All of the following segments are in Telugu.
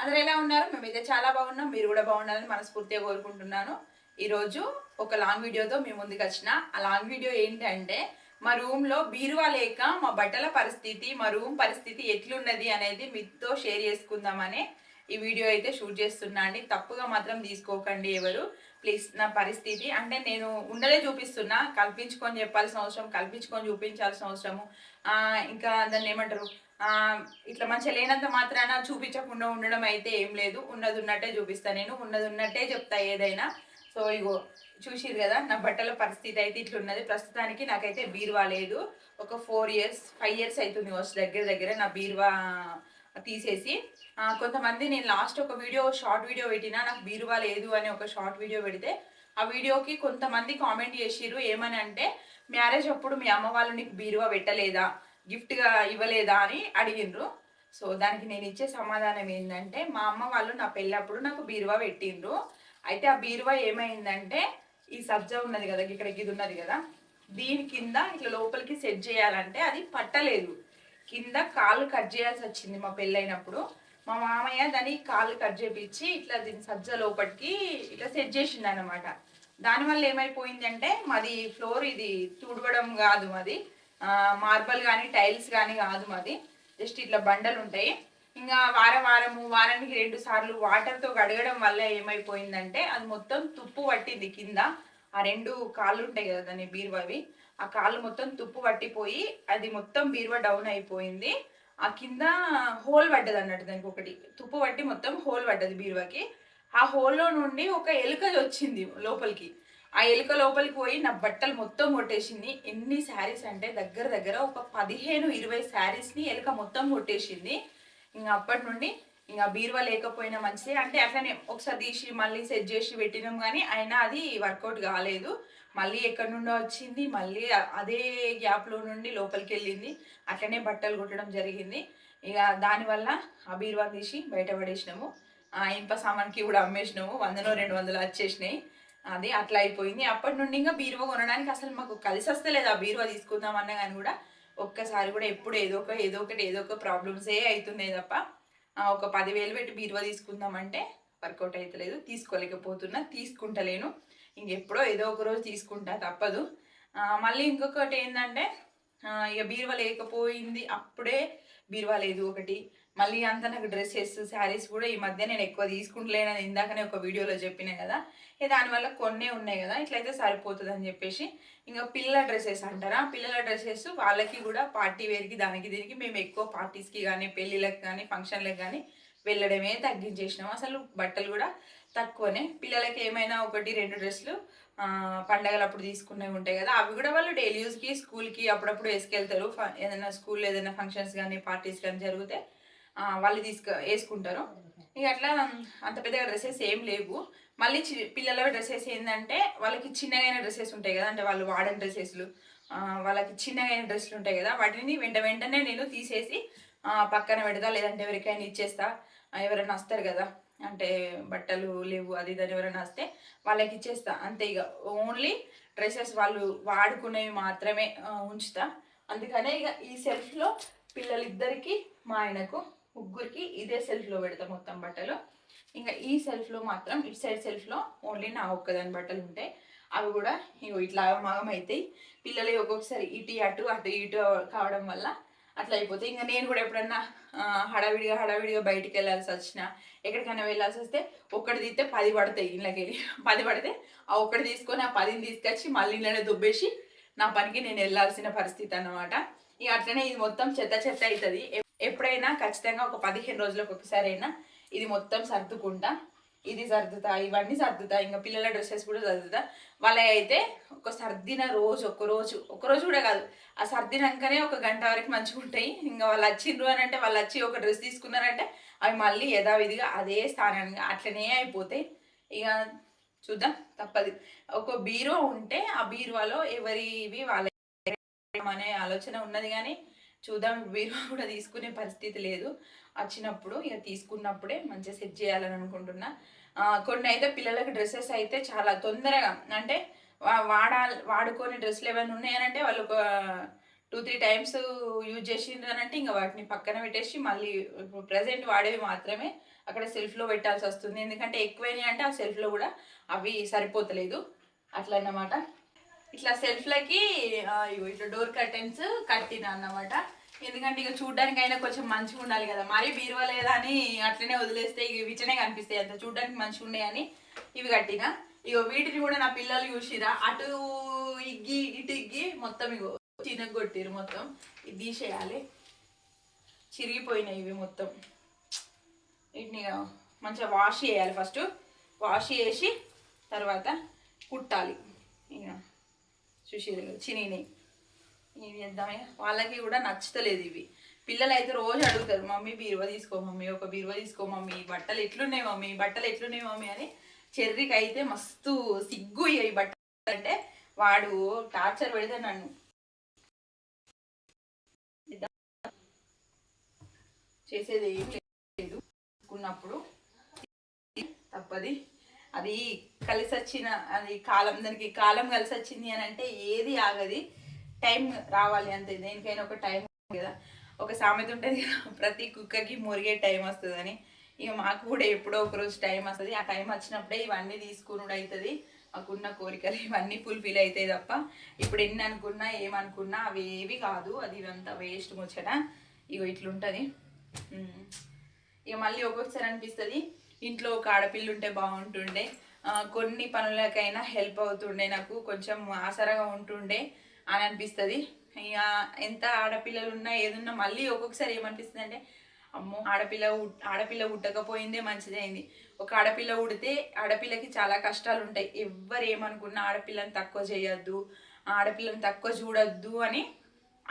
అందరు ఎలా ఉన్నారు? మేమైతే చాలా బాగున్నాం. మీరు కూడా బాగుండాలని మనస్ఫూర్తిగా కోరుకుంటున్నాను. ఈరోజు ఒక లాంగ్ వీడియోతో మీ ముందుకు వచ్చిన ఆ లాంగ్ వీడియో ఏంటంటే మా రూమ్లో బీరువా లేక మా బట్టల పరిస్థితి మా రూమ్ పరిస్థితి ఎట్లున్నది అనేది మీతో షేర్ చేసుకుందామని ఈ వీడియో అయితే షూట్ చేస్తున్నా అండి. తప్పుగా మాత్రం తీసుకోకండి ఎవరు. ప్లీజ్ నా పరిస్థితి. అంటే నేను ఉండలే చూపిస్తున్నా. కల్పించుకొని చెప్పాల్సిన అవసరం కల్పించుకొని చూపించాల్సిన అవసరము. ఇంకా దాన్ని ఏమంటారు? ఇట్లా మంచిగా లేనంత మాత్రాన చూపించకుండా ఉండడం అయితే ఏం లేదు. ఉన్నది ఉన్నట్టే చూపిస్తాను నేను. ఉన్నది ఉన్నట్టే చెప్తా ఏదైనా. సో ఇగో చూసిరు కదా నా బట్టల పరిస్థితి అయితే ఇట్లున్నది. ప్రస్తుతానికి నాకైతే బీరువా లేదు. ఒక ఫోర్ ఇయర్స్ ఫైవ్ ఇయర్స్ అవుతుంది వచ్చి దగ్గర దగ్గర నా బీరువా తీసేసి. కొంతమంది నేను లాస్ట్ ఒక వీడియో షార్ట్ వీడియో పెట్టినా నాకు బీరువా లేదు అని ఒక షార్ట్ వీడియో పెడితే ఆ వీడియోకి కొంతమంది కామెంట్ చేసిర్రు. ఏమని అంటే మ్యారేజ్ అప్పుడు మీ అమ్మ వాళ్ళు నీకు బీరువా పెట్టలేదా? గిఫ్ట్గా ఇవ్వలేదా అని అడిగిండ్రు. సో దానికి నేను ఇచ్చే సమాధానం ఏంటంటే మా అమ్మ వాళ్ళు నా పెళ్ళప్పుడు నాకు బీరువా పెట్టిండ్రు. అయితే ఆ బీరువా ఏమైందంటే ఈ సబ్జా ఉన్నది కదా ఇక్కడ ఇది ఉన్నది కదా దీని కింద ఇట్లా లోపలికి సెట్ చేయాలంటే అది పట్టలేదు. కింద కాళ్ళు కట్ చేయాల్సి వచ్చింది మా పెళ్ళైనప్పుడు. మా మామయ్య దాన్ని కాళ్ళు కట్ చేపించి ఇట్లా దీని సజ్జ లోపలికి ఇట్లా సెట్ చేసిండు అనమాట దానివల్ల ఏమైపోయిందంటే మాది ఫ్లోర్ ఇది తుడవడం కాదు మాది. మార్బల్ కానీ టైల్స్ కానీ కాదు మాది. జస్ట్ ఇట్లా బండలు ఉంటాయి. ఇంకా వారం వారము వారానికి రెండు సార్లు వాటర్తో కడగడం వల్ల ఏమైపోయిందంటే అది మొత్తం తుప్పు పట్టింది కింద. ఆ రెండు కాళ్ళు ఉంటాయి కదా దాని బీరువావి. ఆ కాళ్ళు మొత్తం తుప్పు పట్టిపోయి అది మొత్తం బీరువా డౌన్ అయిపోయింది. ఆ కింద హోల్ పడ్డది అన్నట్టు దానికి ఒకటి. తుప్పు పట్టి మొత్తం హోల్ పడ్డది బీరువాకి. ఆ హోల్లో నుండి ఒక ఎలుక వచ్చింది లోపలికి. ఆ ఎలుక లోపలికి పోయి నా బట్టలు మొత్తం కొట్టేసింది. ఎన్ని శారీస్ అంటే దగ్గర దగ్గర ఒక పదిహేను ఇరవై శారీస్ని ఎలుక మొత్తం కొట్టేసింది. ఇంకా అప్పటి నుండి ఇంకా బీరువా లేకపోయినా మంచిదే. అంటే అట్లనే ఒకసారి తీసి మళ్ళీ సెట్ చేసి పెట్టినాం కానీ అయినా అది వర్కౌట్ కాలేదు. మళ్ళీ ఎక్కడి నుండో వచ్చింది. మళ్ళీ అదే గ్యాప్లో నుండి లోపలికి వెళ్ళింది. అట్లనే బట్టలు కొట్టడం జరిగింది. ఇక దానివల్ల ఆ బీరువా తీసి బయట పడేసినాము. ఆ ఇనుప సామాన్కి కూడా అమ్మేసినాము. వందలో రెండు వందలు వచ్చేసినాయి. అది అట్లా అయిపోయింది. అప్పటి నుండి ఇంకా బీరువా కొనడానికి అసలు మాకు కలిసి వస్తలేదు ఆ బీరువా తీసుకుందామన్నా కానీ కూడా ఒక్కసారి కూడా ఎప్పుడు ఏదో ఒక ఏదో ఒకటి ఏదో ఒక ప్రాబ్లమ్సే అవుతున్నాయి తప్ప ఒక పదివేలు పెట్టి బీరువా తీసుకుందామంటే వర్కౌట్ అవుతలేదు తీసుకోలేకపోతున్నా తీసుకుంటలేను. ఇంకెప్పుడో ఏదో ఒక రోజు తీసుకుంటా తప్పదు. మళ్ళీ ఇంకొకటి ఏంటంటే ఇక బీరువా లేకపోయింది. అప్పుడే బీరువా లేదు ఒకటి. మళ్ళీ అంతా నాకు డ్రెస్సెస్ శారీస్ కూడా ఈ మధ్య నేను ఎక్కువ తీసుకుంటలేనని ఇందాకనే ఒక వీడియోలో చెప్పిన కదా. ఇక దానివల్ల కొన్నే ఉన్నాయి కదా ఇట్లయితే సరిపోతుంది అని చెప్పేసి ఇంకా పిల్లల డ్రెస్సెస్ అంటారా? పిల్లల డ్రెస్సెస్ వాళ్ళకి కూడా పార్టీ వేర్కి దానికి దీనికి మేము ఎక్కువ పార్టీస్కి కానీ పెళ్ళిళ్ళకి కానీ ఫంక్షన్లకు కానీ వెళ్ళడమే తగ్గించేసినాం. అసలు బట్టలు కూడా తక్కువనే. పిల్లలకి ఏమైనా ఒకటి రెండు డ్రెస్సులు పండగలు అప్పుడు తీసుకునేవి ఉంటాయి కదా అవి కూడా వాళ్ళు డైలీ యూస్కి స్కూల్కి అప్పుడప్పుడు వేసుకెళ్తారు. ఏదైనా స్కూల్లో ఏదైనా ఫంక్షన్స్ కానీ పార్టీస్ కానీ జరిగితే వాళ్ళు తీసుకు వేసుకుంటారు. ఇక అట్లా అంత పెద్దగా డ్రెస్సెస్ ఏం లేవు. మళ్ళీ చి- పిల్లల డ్రెస్సెస్ ఏంటంటే వాళ్ళకి చిన్నగైన డ్రెస్సెస్ ఉంటాయి కదా అంటే వాళ్ళు వాడని డ్రెస్సెస్లు. వాళ్ళకి చిన్నగైన డ్రెస్సులు ఉంటాయి కదా వాటిని వెంట వెంటనే నేను తీసేసి పక్కన పెడతా. లేదంటే ఎవరికైనా ఇచ్చేస్తా. ఎవరైనా వస్తారు కదా అంటే బట్టలు లేవు అది ఇది ఎవరైనా వస్తే వాళ్ళకి ఇచ్చేస్తా. అంతే ఇక. ఓన్లీ డ్రెస్సెస్ వాళ్ళు వాడుకునేవి మాత్రమే ఉంచుతా. అందుకనే ఇక ఈ సెల్ఫ్లో పిల్లలిద్దరికీ మా ఆయనకు ముగ్గురికి ఇదే సెల్ఫ్లో పెడతా మొత్తం బట్టలు. ఇంకా ఈ సెల్ఫ్లో మాత్రం ఇటు సైడ్ సెల్ఫ్లో ఓన్లీ నా ఒక్కదాని బట్టలు ఉంటాయి అవి కూడా ఇగో ఇట్లా మాగం అవుతాయి పిల్లలు ఒక్కొక్కసారి ఇటు అటు అటు ఇటు కావడం వల్ల అట్లా అయిపోతాయి ఇంకా నేను కూడా ఎప్పుడన్నా హడావిడిగా హడావిడిగా బయటికి వెళ్ళాల్సి వచ్చినా ఎక్కడికైనా వెళ్ళాల్సి వస్తే ఒక్కటి తీస్తే పది పడతాయి ఇళ్ళకి. వెళ్ళి పది పడితే ఆ ఒక్కటి తీసుకొని ఆ పదిని తీసుకొచ్చి మళ్ళీ ఇళ్ళనే దుబ్బేసి నా పనికి నేను వెళ్ళాల్సిన పరిస్థితి అన్నమాట. ఇక అట్లనే ఇది మొత్తం చెత్త చెత్త అవుతుంది. ఎప్పుడైనా ఖచ్చితంగా ఒక పదిహేను రోజులకు ఒకసారి అయినా ఇది మొత్తం సర్దుకుంటా ఇది సర్దుతా ఇవన్నీ సర్దుతా ఇంకా పిల్లల డ్రెస్సెస్ కూడా సర్దుతా. వాళ్ళ అయితే ఒక సర్దిన రోజు ఒక రోజు ఒక రోజు కూడా కాదు ఆ సర్దినాకనే ఒక గంట వరకు మంచిగా ఉంటాయి. ఇంకా వాళ్ళు వచ్చిండ్రు అని అంటే వాళ్ళు వచ్చి ఒక డ్రెస్ తీసుకున్నారంటే అవి మళ్ళీ యథావిధిగా అదే స్థానానికి అట్లనే అయిపోతాయి. ఇక చూద్దాం తప్పదు. ఒక బీరో ఉంటే ఆ బీరువాలో ఎవరివి వాళ్ళ అనే ఆలోచన ఉన్నది కానీ చూద్దాం. బీరువా కూడా తీసుకునే పరిస్థితి లేదు. వచ్చినప్పుడు ఇక తీసుకున్నప్పుడే మంచిగా సెట్ చేయాలని అనుకుంటున్నా. కొన్ని అయితే పిల్లలకి డ్రెస్సెస్ అయితే చాలా తొందరగా అంటే వాడాలి వాడుకొని డ్రెస్సులు ఏమైనా ఉన్నాయనంటే వాళ్ళు ఒక టూ త్రీ టైమ్స్ యూజ్ చేసిండ్రు అని అంటే ఇంకా వాటిని పక్కన పెట్టేసి మళ్ళీ ఇప్పుడు ప్రజెంట్ వాడేవి మాత్రమే అక్కడ సెల్ఫ్లో పెట్టాల్సి వస్తుంది. ఎందుకంటే ఎక్కువైనాయి అంటే ఆ సెల్ఫ్లో కూడా అవి సరిపోతలేదు. అట్లా అన్నమాట ఇట్లా సెల్ఫ్లకి ఇగో ఇట్లా డోర్ కర్టెన్స్ కట్టిన అన్నమాట. ఎందుకంటే ఇక చూడడానికి అయినా కొంచెం మంచిగా ఉండాలి కదా. మరీ బీరువా లేదా అని అట్లనే వదిలేస్తే ఇక వీటినే కనిపిస్తాయి అంత. చూడడానికి మంచిగా ఉన్నాయని ఇవి కట్టిన. ఇగో వీటిని కూడా నా పిల్లలు చూసిరా. అటు ఇగ్గి ఇటు ఇగ్గి మొత్తం ఇగో చిన్నగొట్టిరు మొత్తం. ఇది తీసేయాలి. చిరిగిపోయినాయి ఇవి మొత్తం. వీటిని మంచిగా వాష్ చేయాలి ఫస్ట్ వాష్ చేసి తర్వాత కుట్టాలి. ఇక చూసిరు చినీని ఇవి చేద్దామే వాళ్ళకి కూడా నచ్చుతలేదు ఇవి. పిల్లలు అయితే రోజు అడుగుతారు మమ్మీ బీరువా తీసుకో మమ్మీ ఒక బీరువా తీసుకో మమ్మీ బట్టలు ఎట్లున్నాయి మమ్మీ? బట్టలు ఎట్లున్నాయి మమ్మీ? అని చెర్రికి అయితే మస్తు సిగ్గు ఈ బట్టలు. అంటే వాడు టార్చర్ పెడితే నన్ను. చేసేది ఏం లేదు. తప్పది. అది కలిసి వచ్చిన అది కాలం దానికి కాలం కలిసి వచ్చింది అని అంటే ఏది ఆగది. టైం రావాలి అంతే. దేనికైనా ఒక టైం కదా. ఒక సామెత ఉంటుంది కదా ప్రతి కుక్కకి మురిగే టైం వస్తుందని. ఇక మాకు కూడా ఎప్పుడో ఒకరోజు టైం వస్తుంది. ఆ టైం వచ్చినప్పుడే ఇవన్నీ తీసుకునుడు అవుతుంది మాకున్న కోరికలు ఇవన్నీ ఫుల్ఫిల్ అవుతాయి తప్ప ఇప్పుడు ఎన్ని అనుకున్నా ఏమనుకున్నా అవి ఏవి కాదు. అది ఇదంతా వేస్ట్ ముచ్చట. ఇగో ఇట్లుంటుంది. ఇక మళ్ళీ ఒక్కొక్కసారి అనిపిస్తుంది ఇంట్లో ఒక ఆడపిల్ల ఉంటే బాగుంటుండే. కొన్ని పనులకైనా హెల్ప్ అవుతుండే నాకు. కొంచెం ఆసరాగా ఉంటుండే అని అనిపిస్తుంది. ఇక ఎంత ఆడపిల్లలు ఉన్నా ఏదున్నా మళ్ళీ ఒక్కొక్కసారి ఏమనిపిస్తుంది అంటే అమ్మో ఆడపిల్ల ఆడపిల్ల ఉట్టకపోయిందే మంచిదైంది. ఒక ఆడపిల్ల ఉడితే ఆడపిల్లకి చాలా కష్టాలు ఉంటాయి ఎవ్వరు ఏమనుకున్నా ఆడపిల్లని తక్కువ చేయొద్దు ఆడపిల్లని తక్కువ చూడొద్దు అని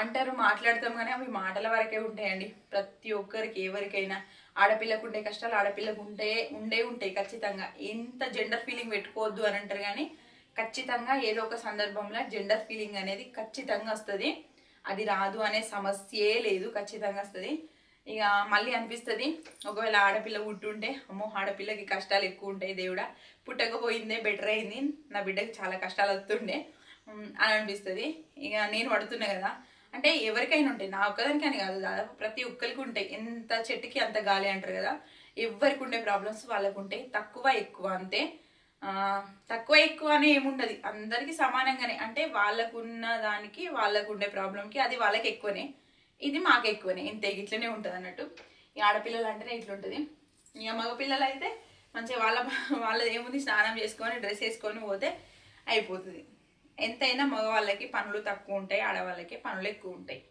అంటారు మాట్లాడతాం కానీ అవి మాటల వరకే ఉంటాయండి. ప్రతి ఒక్కరికి ఎవరికైనా ఆడపిల్లకు ఉండే కష్టాలు ఆడపిల్లకు ఉంటే ఉండే ఉంటాయి ఖచ్చితంగా. ఎంత జెండర్ ఫీలింగ్ పెట్టుకోవద్దు అని అంటారు కానీ ఖచ్చితంగా ఏదో ఒక సందర్భంలో జెండర్ ఫీలింగ్ అనేది ఖచ్చితంగా వస్తుంది. అది రాదు అనే సమస్యే లేదు ఖచ్చితంగా వస్తుంది. ఇక మళ్ళీ అనిపిస్తుంది ఒకవేళ ఆడపిల్ల పుట్టుంటే అమ్మో ఆడపిల్లకి కష్టాలు ఎక్కువ ఉంటాయి దేవుడా పుట్టకపోయిందే బెటర్ అయింది నా బిడ్డకి చాలా కష్టాలు వస్తుండే అని అనిపిస్తుంది. ఇక నేను పడుతున్నా కదా అంటే ఎవరికైనా ఉంటాయి. నా ఒక్కదానికని కాదు. దాదాపు ప్రతి ఒక్కరికి ఉంటాయి. ఎంత చెట్టుకి అంత గాలి అంటారు కదా ఎవరికి ఉండే ప్రాబ్లమ్స్ వాళ్ళకు ఉంటాయి. తక్కువ ఎక్కువ అంతే. తక్కువ ఎక్కువ అని ఏముండదు. అందరికీ సమానంగానే. అంటే వాళ్ళకున్న దానికి వాళ్ళకు ఉండే ప్రాబ్లంకి అది వాళ్ళకి ఎక్కువనే. ఇది మాకు ఎక్కువనే. ఇంతే ఇట్లనే ఉంటుంది అన్నట్టు. ఈ ఆడపిల్లలు అంటేనే ఇట్లుంటుంది. ఇక మగపిల్లలు అయితే మంచిగా వాళ్ళ వాళ్ళది ఏముంది స్నానం చేసుకొని డ్రెస్ వేసుకొని పోతే అయిపోతుంది. ఎంతైనా మగవాళ్ళకి పనులు తక్కువ ఉంటాయి ఆడవాళ్ళకి పనులు ఎక్కువ ఉంటాయి.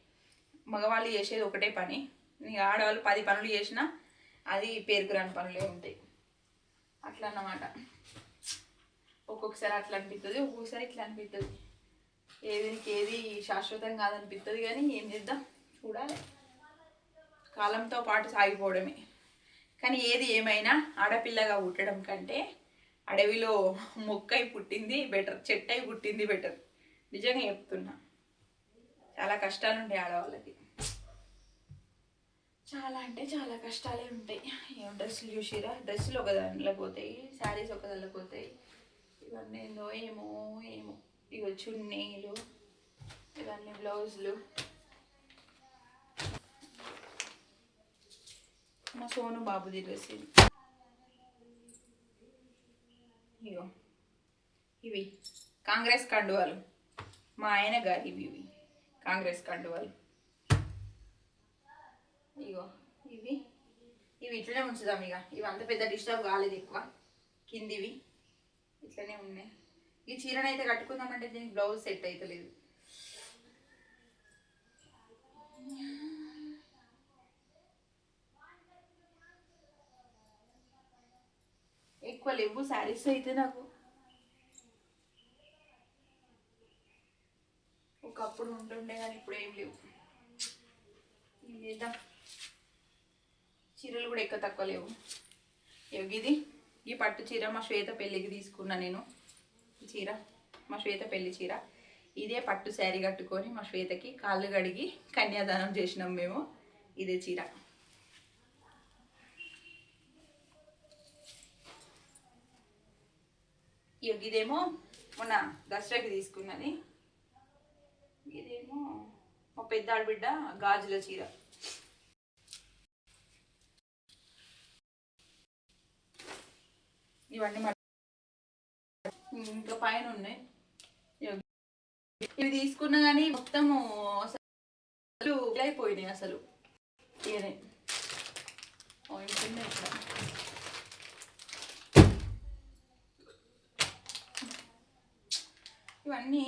మగవాళ్ళు చేసేది ఒకటే పని. ఇక ఆడవాళ్ళు పది పనులు చేసినా అది పేరుకురాని పనులే ఉంటాయి. అట్లా అన్నమాట ఒక్కొక్కసారి అట్లా అనిపిస్తుంది ఒక్కొక్కసారి ఇట్లా అనిపిస్తుంది ఏదికి ఏది శాశ్వతం కాదనిపిస్తుంది కానీ ఏం చేద్దాం? చూడాలి. కాలంతో పాటు సాగిపోవడమే. కానీ ఏది ఏమైనా ఆడపిల్లగా పుట్టడం కంటే అడవిలో మొక్కై పుట్టింది బెటర్ చెట్టై పుట్టింది బెటర్ నిజంగా చెప్తున్నా. చాలా కష్టాలు ఉంటాయి ఆడవాళ్ళకి. చాలా అంటే చాలా కష్టాలే ఉంటాయి. ఏం డ్రెస్సులు చూసిరా డ్రెస్సులు ఒక దానిలో పోతాయి శారీస్ ఒక దానిలో పోతాయి. ఇవన్నీ ఏందో ఏమో ఏమో. ఇగో చున్నీలు ఇవన్నీ బ్లౌజులు. మా సోను బాబుది డ్రెస్ ఇది. ఇగో. ఇవి కాంగ్రెస్ కండువాలు. మా ఆయన గారి ఇవి. ఇవి కాంగ్రెస్ కండువాలు. ఇగో ఇవి. ఇవి ఇట్లనే ఉంచుదాం ఇక ఇవి అంత పెద్ద డిస్టర్బ్ కాలేదు ఎక్కువ. కిందివి. ఇట్లనే ఉన్నాయి. ఈ చీరను అయితే కట్టుకుందామంటే దీనికి బ్లౌజ్ సెట్ అవుతలేదు ఎక్కువ లేవు శారీస్ అయితే నాకు. ఒకప్పుడు ఉంటుండే కానీ ఇప్పుడు ఏం లేవు. ఏం చేద్దాం? చీరలు కూడా ఎక్కువ తక్కువ లేవు. ఇది ఈ పట్టు చీర మా శ్వేత పెళ్ళికి తీసుకున్నా నేను. ఈ చీర మా శ్వేత పెళ్ళి చీర. ఇదే పట్టు శారీ కట్టుకొని మా శ్వేతకి కాళ్ళు కడిగి కన్యాదానం చేసినాం మేము. ఇదే చీర. ఇదేమో మొన్న దసరాకి తీసుకున్నది. ఇదేమో మా పెద్ద ఆడబిడ్డ గాజుల చీర. ఇవన్నీ ఇంకా పైన ఉన్నాయి. ఇవి- ఇవి తీసుకున్నా కానీ మొత్తము అసలు అయిపోయినాయి అసలు. ఇవన్నీ ఓ, ఉన్నాయి ఇక్కడ. ఇవన్నీ